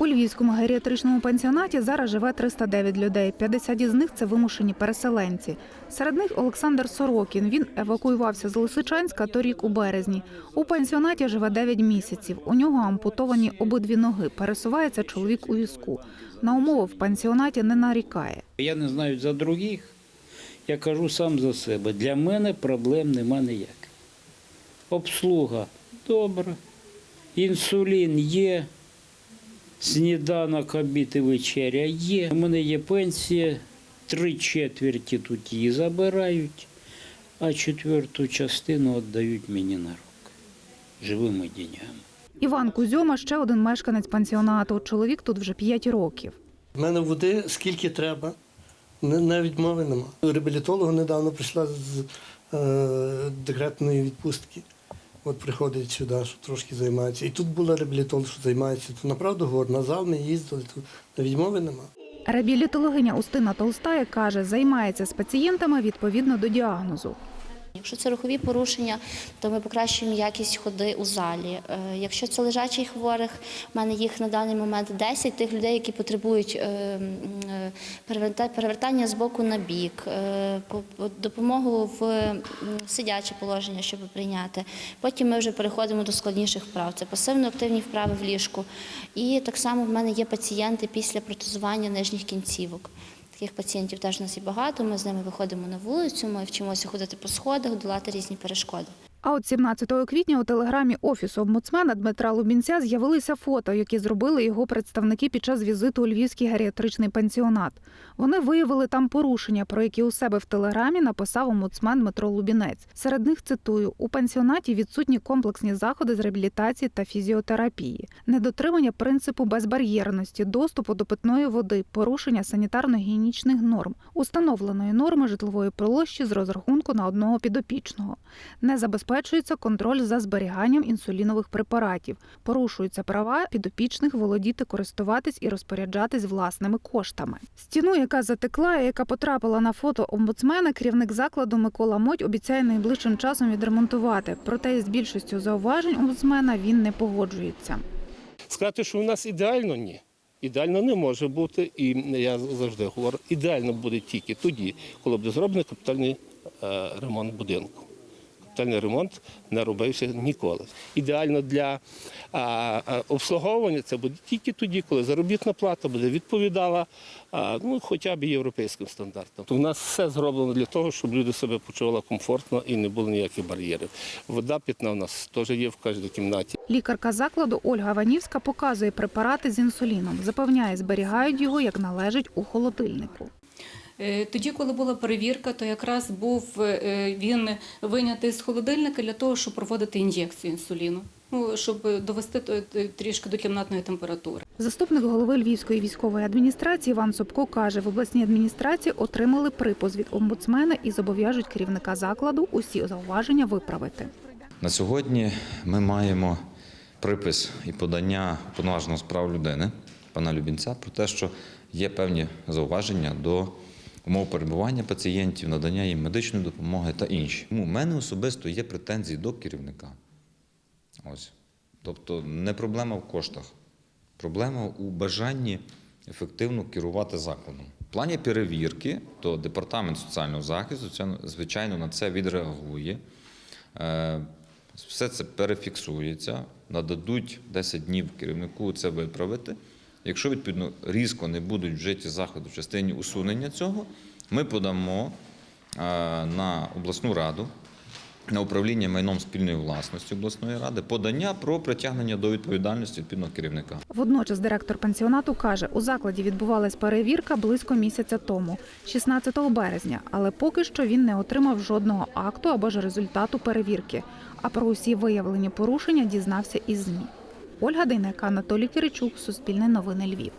У львівському геріатричному пансіонаті зараз живе 309 людей. 50 із них це вимушені переселенці. Серед них Олександр Сорокін. Він евакуювався з Лисичанська торік у березні. У пансіонаті живе 9 місяців. У нього ампутовані обидві ноги. Пересувається чоловік у візку. На умови в пансіонаті не нарікає. Я не знаю за других, я кажу сам за себе. Для мене проблем нема ніяких. Обслуга добре, інсулін є, сніданок, обід і вечеря є. У мене є пенсія, три четверті тут її забирають, а четверту частину віддають мені на руки живими деньгами. Іван Кузьома ще один мешканець пансіонату. Чоловік тут вже 5 років. У мене води скільки треба, навіть мови нема. Реабілітолог недавно прийшла з е, декретної відпустки. От приходить сюди, що трошки займається. І тут була реабілітолог, що займається. То направду говорю, на зал ми їздили, тут на відмови нема. Реабілітологиня Устина Толстая каже, займається з пацієнтами відповідно до діагнозу. Якщо це рухові порушення, то ми покращуємо якість ходи у залі. Е, Якщо це лежачі хворих, в мене їх на даний момент 10 тих людей, які потребують е, е, переверта- перевертання з боку на бік, по- по- допомогу в сидяче положення, щоб прийняти. Потім ми вже переходимо до складніших вправ. Це пасивно-активні вправи в ліжку. І так само в мене є пацієнти після протезування нижніх кінцівок. Таких пацієнтів теж у нас є багато. Ми з ними виходимо на вулицю, ми вчимося ходити по сходах, долати різні перешкоди. А от 17 квітня у телеграмі офісу омбудсмена Дмитра Лубінця з'явилися фото, які зробили його представники під час візиту у львівський геріатричний пансіонат. Вони виявили там порушення, про які у себе в телеграмі написав омбудсмен Дмитро Лубінець. Серед них цитую: у пансіонаті відсутні комплексні заходи з реабілітації та фізіотерапії, недотримання принципу безбар'єрності, доступу до питної води, порушення санітарно-гігієнічних норм, установленої норми житлової площі з розрахунку на одного підопічного. Не забезпечується контроль за зберіганням інсулінових препаратів, порушуються права підопічних володіти, користуватись і розпоряджатись власними коштами. Стіну, яка затекла і яка потрапила на фото омбудсмена, керівник закладу Микола Моть обіцяє найближчим часом відремонтувати. Проте із більшістю зауважень омбудсмена він не погоджується. Сказати, що у нас ідеально ні. Ідеально не може бути, і я завжди говорю, ідеально буде тільки тоді, коли буде зроблений капітальний е, ремонт будинку. Капітальний ремонт не робився ніколи. Ідеально для а, а, обслуговування це буде тільки тоді, коли заробітна плата буде відповідала а, ну, хоча б європейським стандартам. У нас все зроблено для того, щоб люди себе почували комфортно і не було ніяких бар'єрів. Вода питна у нас теж є в кожній кімнаті. Лікарка закладу Ольга Ванівська показує препарати з інсуліном. Запевняє, зберігають його як належить у холодильнику. Е, Тоді, коли була перевірка, то якраз був е, він вийнятий з холодильника для того, щоб проводити ін'єкцію інсуліну, ну щоб довести то- то- трішки до кімнатної температури. Заступник голови Львівської військової адміністрації Іван Собко каже, в обласній адміністрації отримали припис від омбудсмена і зобов'яжуть керівника закладу усі зауваження виправити. На сьогодні ми маємо припис і подання уповноваженого з прав людини пана Любінця про те, що є певні зауваження до умов перебування пацієнтів, надання їм медичної допомоги та інші. В мене особисто є претензії до керівника. Ось. Тобто не проблема в коштах, проблема у бажанні ефективно керувати закладом. В плані перевірки, то департамент соціального захисту, звичайно, на це відреагує. Е, Все це перефіксується, нададуть 10 днів керівнику це виправити. Якщо відповідно різко не будуть вжиті заходи в частині усунення цього, ми подамо е, на обласну раду, на управління майном спільної власності обласної ради подання про притягнення до відповідальності відповідного керівника. Водночас директор пансіонату каже, у закладі відбувалась перевірка близько місяця тому, 16 березня, але поки що він не отримав жодного акту або ж результату перевірки. А про усі виявлені порушення дізнався із ЗМІ. Ольга Дейнека, Анатолій Киричук, Суспільне новини Львів.